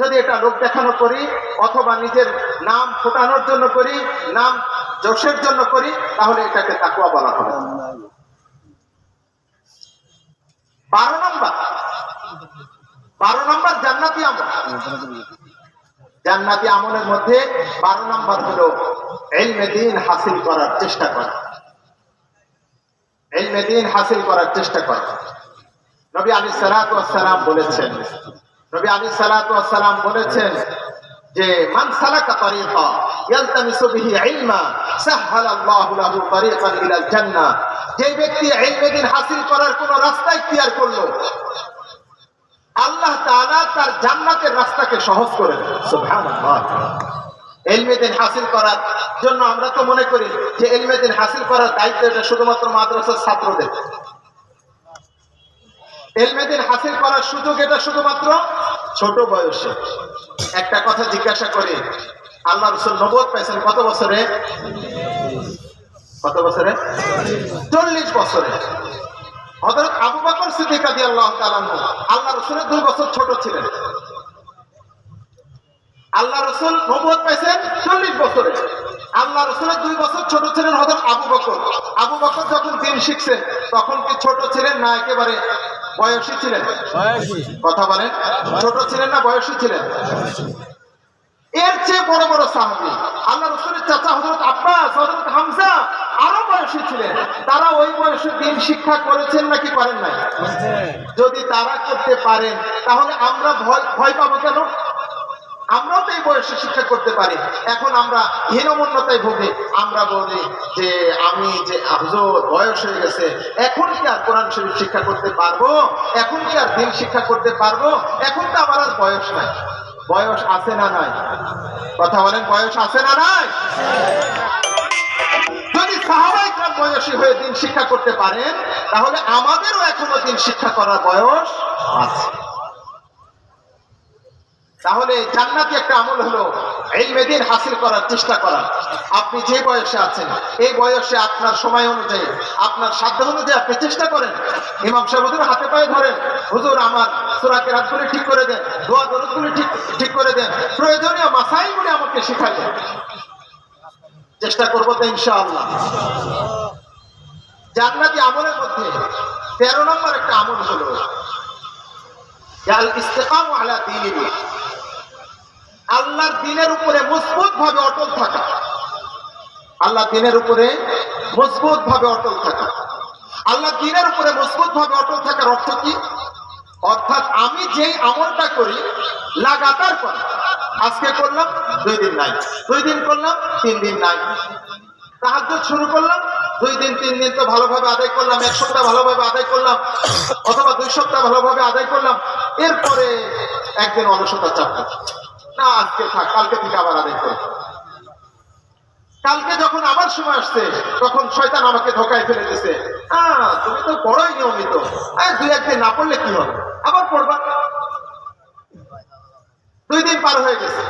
যদি এটা লোক দেখানো করি, অথবা নিজের নাম ফোটানোর জন্য করি, নাম যশের জন্য করি, তাহলে এটাকে তাকুয়া বলা হবে। বারো নম্বর। বারো নম্বর জান্নাতি আমল। জান্নাতি আমলের মধ্যে বারো নম্বর হলো এলমে দিন হাসিল করার চেষ্টা করা। এলমে দিন হাসিল করার চেষ্টা করা। নবী আলী সালাম বলেছেন রাস্তাকে সহজ করে দেন। সুবহানাল্লাহ। এলমে হাসিল করার জন্য আমরা তো মনে করি যে এলমে দিন হাসিল করার দায়িত্ব এটা শুধুমাত্র মাদ্রাসার ছাত্রদের। এলমেদিন হাসিল করার সুযোগ এটা শুধুমাত্র ছোট বয়সে। একটা কথা জিজ্ঞাসা করে, আল্লাহ রসুল নবদ পাইছেন কত বছরে? কত বছরে? চল্লিশ বছরে। হজরত আবু বকর সিদ্দিক আদি আল্লাহ আল্লাহ রসুলের দুই বছর ছোট ছিলেন। আল্লাহ রসুল নবদ পাইছেন চল্লিশ বছরে। আল্লাহ রসুলের দুই বছর ছোট ছিলেন হজরত আবু বকর। আবু বকর যখন দিন শিখছেন তখন কি ছোট ছিলেন? না, একেবারে বয়সী ছিলেন। কথা বলেন ছোট ছিলেন না বয়সী ছিলেন? এর চেয়ে বড় বড় সাহাবি আল্লাহ রসুলের চাচা হজরত আব্বাস হজরত হামজা আরও বয়সী ছিলেন। তারা ওই বয়সে দিন শিক্ষা করেছেন নাকি করেন নাই? যদি তারা করতে পারেন তাহলে আমরা ভয় ভয় পাবো কেন? আমরাও তো এই বয়সে শিক্ষা করতে পারি। এখন আমরা হীনমন্যতায় ভুগি। আমরা বলি যে আমি যে বয়স হয়ে গেছে। এখন কি আর কোরআন শরীফ শিক্ষা করতে পারব? এখন কি আর দিন শিক্ষা করতে পারব? এখন তো আমার আর বয়স নাই। বয়স আছে না নাই? কথা বলেন, বয়স আছে না নাই? যদি সাহাবাই কাম বয়সী হয়ে দিন শিক্ষা করতে পারেন, তাহলে আমাদেরও এখনও দিন শিক্ষা করার বয়স আছে। তাহলে জান্নাতি একটা আমল হলো এই মেদিন হাসিল করার চেষ্টা করা। আপনি যে বয়সে আছেন, এই বয়সে আপনার সময় অনুযায়ী, আপনার সাধ্য অনুযায়ী আপনি চেষ্টা করেন। ইমাম সাহেব হুজুর হাতে পায়ে ধরেন। হুজুর, আমার সুরাকে রাতগুলি ঠিক করে দেন, দোয়া দরদগুলি ঠিক ঠিক করে দেন। প্রয়োজনীয় মাসাইগুলি আমাকে শিখাই দেন। চেষ্টা করব তো ইনশাআল্লাহ। জান্নাতি আমলের মধ্যে তেরো নম্বর একটা আমল হলো ইস্তেকাম আলা দিনিল্লাহ আল্লাহর দিনের উপরে মজবুত ভাবে অটল থাকা। আল্লাহ দিনের উপরে মজবুত ভাবে অটল থাকা। আল্লাহ দিনের উপরে মজবুত ভাবে অটল থাকার অর্থ কি? অর্থাৎ আমি যেই আমলটা করি, লাগাতার করি। আজকে করলাম, দুই দিন নাই। দুই দিন করলাম, তিন দিন নাই। তাহাজ শুরু করলাম, দুই দিন, তিন দিন তো ভালোভাবে আদায় করলাম, এক সপ্তাহ ভালোভাবে আদায় করলাম, অথবা দুই সপ্তাহ ভালোভাবে আদায় করলাম। এরপরে একদিন অলসতা চাপ না আজকে থাক কালকে থেকে আবার আদায় করব কালকে যখন আবার সময় আসছে তখন শয়তান আমাকে ধোকায় ফেলে দিছে আহ তুমি তো বড়ই নিয়মিত। আহ, দুই একদিন না পড়লে কি হবে? আবার পড়বা? দুই দিন পার হয়ে গেছে।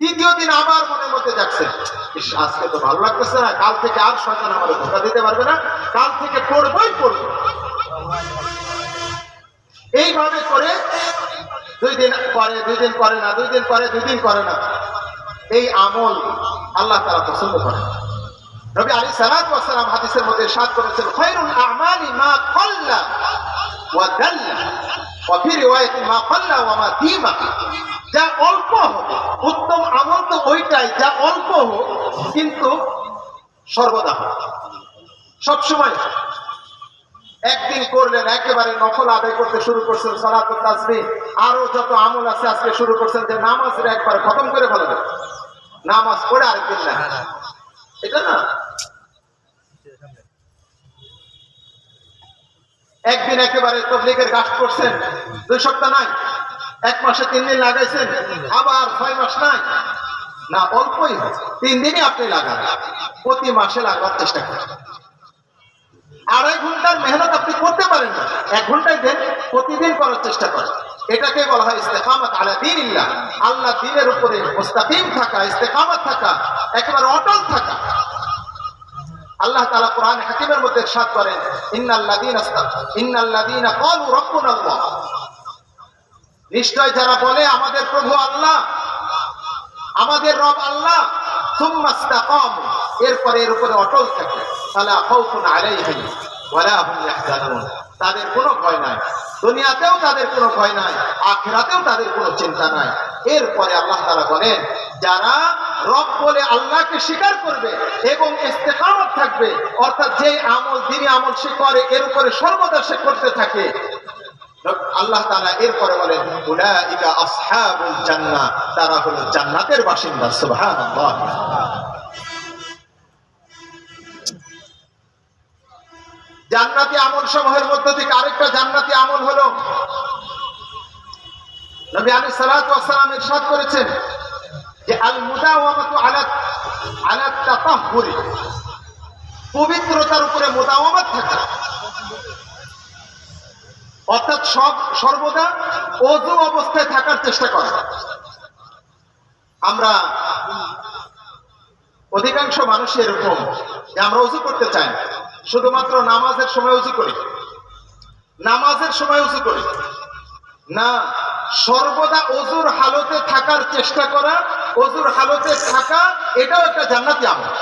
তৃতীয় দিন আবার মনের মধ্যে যাচ্ছে। আজকে তো ভালো লাগতেছে না। কাল থেকে আর শয়তান আমার ধোকা দিতে পারবে না। কাল থেকে পড়বই পড়ব। এইভাবে করে দুই দিন পরে দুই দিন করে না, দুই দিন পরে দুই দিন করে না এই আমল আল্লাহ তারা পছন্দ করে। নবী আলী সালাত ওয়াসালাম হাদিসের মধ্যে সাত করেছেন খৈরুল আমালি মা কল্লা ওয়া দাল্লা ওয়া ফি রিওয়ায়াতিন মা কল্লা ওয়া মা যা অল্প হবে, উত্তম আমল তো ওইটাই, যা অল্প হোক, কিন্তু সর্বদা হোক সবসময় হোক। একদিন করলেন একেবারে নফল আদায় করতে শুরু করছেন সালাত তাসবি আরও যত আমল আছে আজকে শুরু করছেন যে নামাজের একবার খতম করে ফেলবেন নামাজ পড়ে আরেকদিন না এটা না? একদিন একেবারে তবলিগের গাছ করছেন দুই সপ্তাহ নাই এক মাসে তিন দিন লাগাইছেন আবার ছয় মাস নাই। না অল্পই তিন দিনই আপনি লাগান। প্রতি মাসে লাগাবার চেষ্টা করেন। আড়াই ঘণ্টার মেহনত করতে পারেন না। এক ঘন্টায় দেন প্রতিদিন করার চেষ্টা করেন। এটাকে বলা হয় ইস্তেকামত আলা দিনিল্লাহ। আল্লাহ দিনের উপরে মুস্তাকিম থাকা ইস্তেকামত থাকা একেবারে অটল থাকা। আল্লাহ তাআলা কোরআন হাকিমের মধ্যে ইরশাদ করেন ইন্নাল্লাযীনা ইন্নাল্লাযীনা ক্বালু রাব্বুনা আল্লাহ নিশ্চয় যারা বলে আমাদের প্রভু আল্লাহ আমাদের রব আল্লাহ সুম্মা ইসতাকামু, এরপরে এর উপরে অটল থাকে। ফালা খাউফুন আলাইহিম। তাদের কোনো ভয় নাই। দুনিয়াতেও তাদের কোনো ভয় নাই। আখিরাতেও তাদের কোনো চিন্তা নাই। এরপরে আল্লাহ তাআলা বলেন, যারা রব বলে আল্লাহকে স্বীকার করবে এবং ইস্তেকামত থাকবে, অর্থাৎ যে আমল দিনী আমল সে করে, এর উপরে সর্বদা সে করতে থাকে। আল্লাহ তাআলা এরপরে বলেন, উলাইকা আসহাবুল জান্নাহ। তারা হলো জান্নাতের বাসিন্দা, সুবহানাল্লাহ। জান্নাতি আমল সমূহের মধ্য থেকে আরেকটা জান্নাতি আমল হলো নবী আলী ওয়াসালাম ইরশাদ করেছেন যে আল মুদাওয়ামাতু আলা আলা তাতাহহুরি পবিত্রতার উপরে মুদাওয়ামাত থাকা। অর্থাৎ সব, সর্বদা অজু অবস্থায় থাকার চেষ্টা করা। আমরা অধিকাংশ মানুষ এরকম যে আমরা উজু করতে চাই না। শুধুমাত্র নামাজের সময় উঁচু করি। নামাজের সময় উঁচু করি। না, সর্বদা অজুর হালতে থাকার চেষ্টা করা অজুর হালতে থাকা, এটাও একটা জান্নাতি আমল।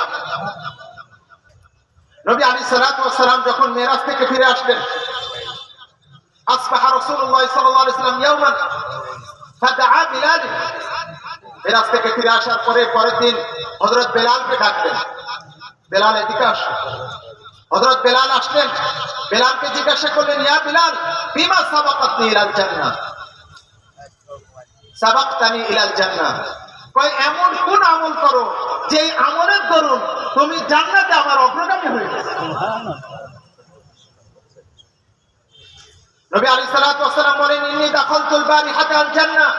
নবী আলী সালাম যখন মেরাজ থেকে ফিরে আসলেন, আসবাহা রাসূলুল্লাহ সাল্লাল্লাহু আলাইহি সাল্লাম ইয়াওমান ফাদাআ মেরাজ থেকে ফিরে আসার পরে পরের দিন হযরত বেলালকে ডাকলেন। বেলাল এদিকে আসো। হজরত বেলাল আসলেন। বেলালকে জিজ্ঞাসা করলেন, ইয়া বিলাল, বিমা সাবাকাতনি ইলাল জান্নাহ? সাবাকতানি ইলাল জান্নাহ। কয়, এমন কোন আমল করো যে আমলের দরুন তুমি জান্নাতে আমার অগ্রগামী হয়ে গেছে? নবী আলী সালাম বলেন, ইন্নি দাখলতুল বারিহাতা আল জান্নাহ।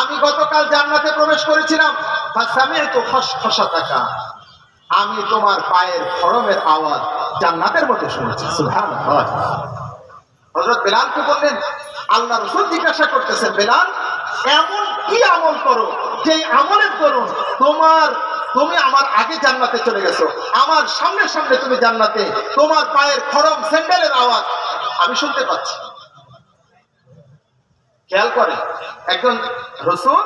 আমি গতকাল জান্নাতে প্রবেশ করেছিলাম। ফাসামি'তু খসখসাতাকা আমি তোমার পায়ের খড়মের আওয়াজ জান্নাতের মধ্যে শুনেছি সুহান হজরত বেলালকে বললেন? আল্লাহ রসুল জিজ্ঞাসা করতেছে বেলাল, এমন কি আমল করো, যে আমলের করুন তোমার, তুমি আমার আগে জান্নাতে চলে গেছো, আমার সামনে সামনে তুমি জান্নাতে, তোমার পায়ের খরম, স্যান্ডেলের আওয়াজ, আমি শুনতে পাচ্ছি। খেয়াল করে। একজন রসুল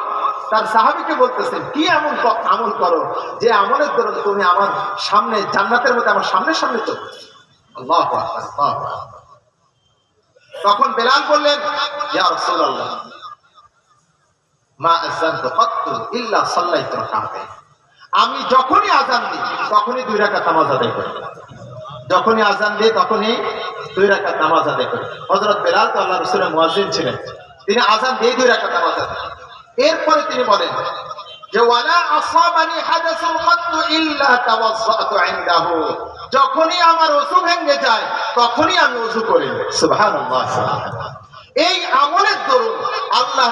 তার সাহাবিকে বলতেছেন কি এমন আমল করো যে আমলের দরুন তুমি আমার সামনে জান্নাতের মধ্যে আমার সামনে সামনে চলতে আল্লাহু আকবার, আল্লাহু আকবার। তখন বেলাল বললেন ইয়া রাসূলুল্লাহ মা আযানতু ইল্লা সাল্লাইতু রাকাতাইন আমি যখনই আজান দিই তখনই দুই রাকাত নামাজ আদায় করি। যখনই আজান দিই তখনই দুই রাকাত নামাজ আদায় করি। হযরত বেলাল তো আল্লাহ রাসূলের মুয়াজ্জিন ছিলেন। তিনি আজান দিয়ে দুই রাকাত নামাজ এরপরে তিনি বলেন যখনই আমার ভেঙে যায়, তখনই আমি করি। এই আমলের দরুন আল্লাহ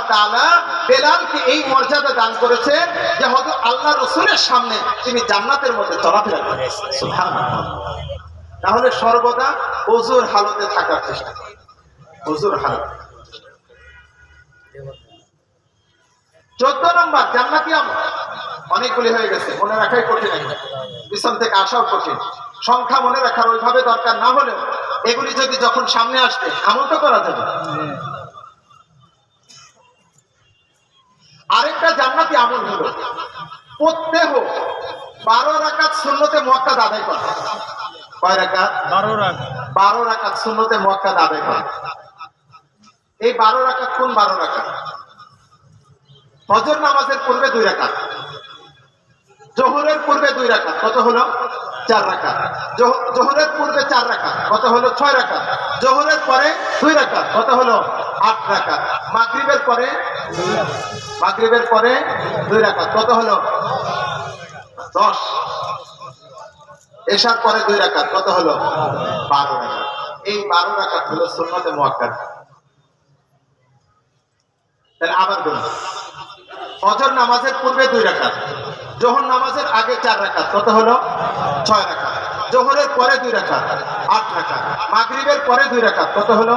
বেলালকে এই মর্যাদা দান করেছেন যে হয়তো আল্লাহ রসুলের সামনে তিনি জান্নাতের মধ্যে চলাফেরা করেন। সুবহানাল্লাহ। তাহলে সর্বদা ওজুর হালতে থাকার চেষ্টা করি ওজুর হালত। চোদ্দ নম্বর জান্নাতি আমল। অনেকগুলি হয়ে গেছে মনে রাখাই কঠিন। পিছন থেকে আসাও কঠিন। সংখ্যা মনে রাখার ওইভাবে দরকার না হলেও এগুলি যদি যখন সামনে আসবে আমল তো করা যাবে। আরেকটা জান্নাতি আমল হলো প্রত্যেহ বারো রাকাত শূন্যতে মক্কা আদায় করা। কয় রাকাত? বারো রাখ বারো রাকাত শূন্যতে মক্কা আদায় করা। এই বারো রাকাত কোন বারো রাখা ফজর নামাজের পূর্বে দুই রাখা জোহরের পূর্বে দুই রাখা কত হলো? চার রাখা জোহ- জোহরের পূর্বে চার রাখা কত হলো? ছয় রাকাত। জোহরের পরে দুই রাখা কত হলো? আট রাকাত। মাগরিবের পরে মাগরিবের পরে দুই রাখা কত হলো? দশ। এসার পরে দুই রাকাত, কত হলো? বারো রাকাত। এই বারো রাকাত হলো সুন্নতে মুয়াক্কাদ। তাহলে আবার বলব ফজর নামাজের পূর্বে দুই রাখাত জোহর নামাজের আগে চার রাখাত কত হলো? ছয় রাখাত জোহরের পরে দুই রাখাত আট রাখাত মাগরীবের পরে দুই রাখাত কত হলো?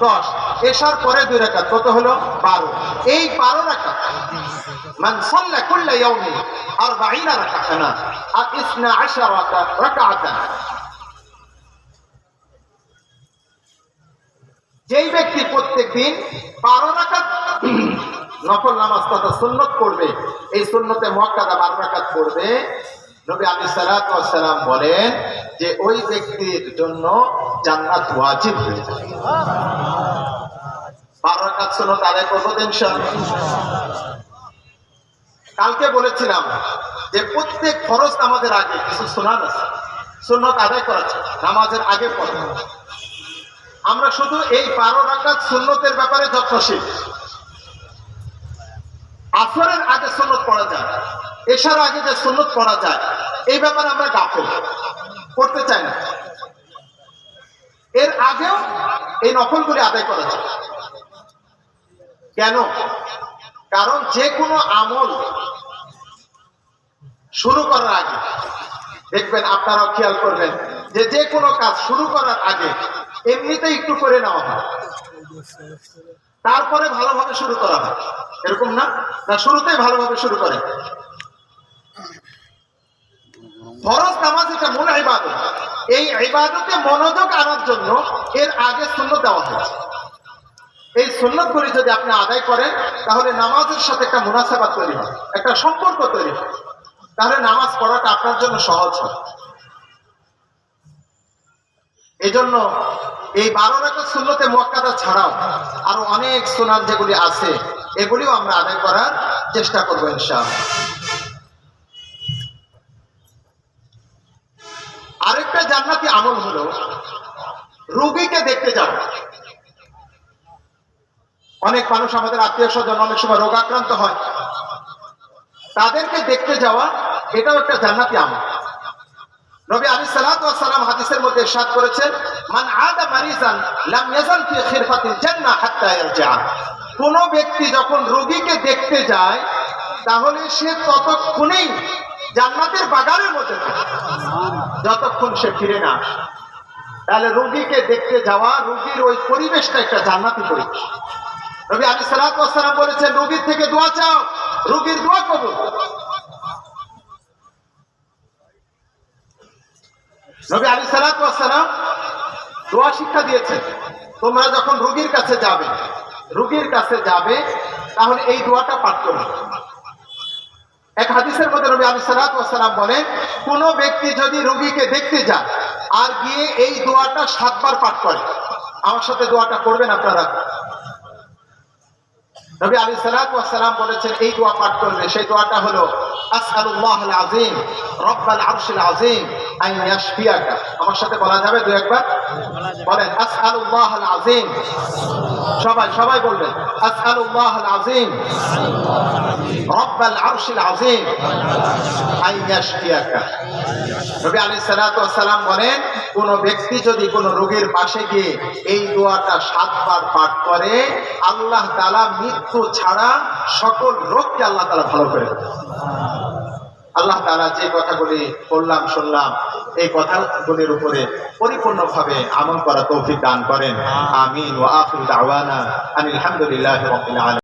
দশ। এশার পরে দুই রাখাত কত হলো? বারো। এই বারো রাখাত মান সাল্লা কুল্লা ইয়াউমি আরবাঈনা রাকাতানা আর ইসনা আশারাতা রাকাতান। যেই ব্যক্তি প্রত্যেক দিন বারো রাখাত নফল নামাজ তথা সুন্নত পড়বে। এই সুন্নতে মক্কাদা বারো রাকাত পড়বে। নবী আলী সালাম বলেন যে ওই ব্যক্তির জন্য জান্নাত ওয়াজিব হয়ে যাবে। বারো সুন্নত আদায় করব ইনশাআল্লাহ কালকে বলেছিলাম যে প্রত্যেক ফরজ নামাজের আগে কিছু সুনান আছে। সুন্নত আদায় করা নামাজের আগে পড়ে। আমরা শুধু এই বারো রাকাত সুন্নতের ব্যাপারে যত্নশীল। আসরের আগে সুন্নত পড়া যায়, এশার আগে যে সুন্নত পড়া যায়, এই ব্যাপারে আমরা গাফেল। করতে চাই না। এর আগেও এই নকলগুলি আদায় করা যায়। কেন? কারণ যে কোনো আমল শুরু করার আগে, দেখবেন আপনারাও খেয়াল করবেন যে যে কোনো কাজ শুরু করার আগে এমনিতেই একটু করে নেওয়া হয়। তারপরে ভালোভাবে শুরু করা হয়। এরকম না? না, শুরুতেই ভালোভাবে শুরু করে। ফরজ নামাজ এটা মনে ইবাদত। এই ইবাদতে মনোযোগ আনার জন্য এর আগে শূন্য দেওয়া হয়েছে। এই সুন্নত গুলি যদি আপনি আদায় করেন, তাহলে নামাজের সাথে একটা মুনাসাবাত তৈরি হয়, একটা সম্পর্ক তৈরি হয়। তাহলে নামাজ পড়াটা আপনার জন্য সহজ হয়। এই জন্য এই বারো রাখার শূন্যতে মক্কাদা ছাড়াও আরও অনেক সুনান যেগুলি আছে, এগুলিও আমরা আদায় করার চেষ্টা করব ইনশাআল্লাহ। আরেকটা জান্নাতি আমল হলো রুগীকে দেখতে যাওয়া। অনেক মানুষ আমাদের আত্মীয় স্বজন অনেক সময় রোগাক্রান্ত হয়। তাদেরকে দেখতে যাওয়া এটাও একটা জান্নাতি আমল। নবী আলী সালাম হাদিসের মধ্যে ইরশাদ করেছেন, মান আদা মারিজান, লাম কোন ব্যক্তি যখন রোগীকে দেখতে যায়, তাহলে সে ততক্ষণেই জান্নাতের বাগানের মধ্যে যতক্ষণ সে ফিরে না তাহলে রোগীকে দেখতে যাওয়া, রোগীর ওই পরিবেশটা একটা জান্নাতি পরিবেশ। রবি আলী সালাম বলেছেন, রোগীর থেকে দোয়া চাও, রোগীর দোয়া কবুল। নবী আলী সালাম দোয়া শিক্ষা দিয়েছেন, তোমরা যখন রোগীর কাছে যাবে, রোগীর কাছে যাবে, তাহলে এই দোয়াটা পাঠ করবে এক হাদিসের মধ্যে নবী আলী সালাম বলেন, কোন ব্যক্তি যদি রুগীকে দেখতে যায় আর গিয়ে এই দোয়াটা সাতবার পাঠ করে, আমার সাথে দোয়াটা করবেন আপনারা? নবী আলী সালাম বলেছেন, এই দোয়া পাঠ করবে সেই দোয়াটা হলো আসআলুল্লাহ আল আযীম রব্বাল আরশিল আযীম, আন ইয়াশফিয়াকা। আমার সাথে বলা যাবে দুই একবার? বলেন, আসআলুল্লাহ আল আযীম সবাই সবাই বলবেন, আসআলুল্লাহ আল আযীম রব্বাল আরশিল আযীম, আন ইয়াশফিয়াকা। নবী আলী সালাম বলেন, কোন ব্যক্তি যদি কোন রোগীর পাশে গিয়ে এই দোয়াটা সাতবার পাঠ করে, আল্লাহ তালা মৃত্যু ছাড়া সকল রোগকে আল্লাহ তালা ভালো করে দেবে আল্লাহ তারা যে কথাগুলি বললাম শুনলাম এই কথাগুলির উপরে পরিপূর্ণভাবে আমল করা তৌফিক দান করেন। আমিন। ও আফিল আওয়ানা আমি আলহামদুলিল্লাহ